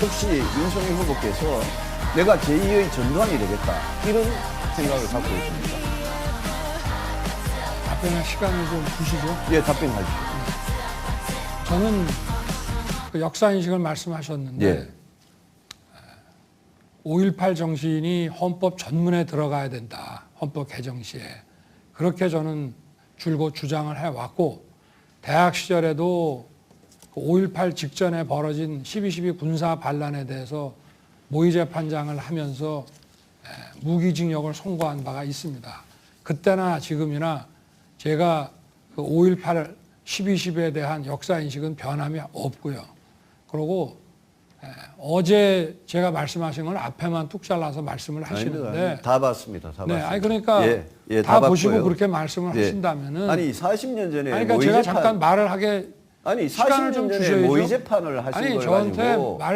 혹시 윤석열 후보께서 내가 제2의 전두환이 되겠다 이런 생각을 갖고 있습니다. 답변할 시간을 좀 주시죠. 예, 답변하십시오. 저는 그 역사 인식을 말씀하셨는데 예. 5.18 정신이 헌법 전문에 들어가야 된다. 헌법 개정 시에. 그렇게 저는 줄곧 주장을 해왔고 대학 시절에도 5.18 직전에 벌어진 12.12 군사 반란에 대해서 모의 재판장을 하면서 에, 무기징역을 선고한 바가 있습니다. 그때나 지금이나 제가 그 5.18 12.12에 대한 역사인식은 변함이 없고요. 그리고 에, 어제 제가 말씀하신 건 앞에만 뚝 잘라서 말씀을 하시는데 아닙니다. 다 봤습니다. 다 네, 봤습니다. 아니 그러니까 예, 예, 다, 다 보시고. 그렇게 말씀을 예. 하신다면은 아니 40년 전에 아니, 그러니까 제가 잠깐 말을 하게 아니 시간을 40년 좀 전에 주셔야죠. 모의 재판을 하신 아니 걸 저한테 가지고 말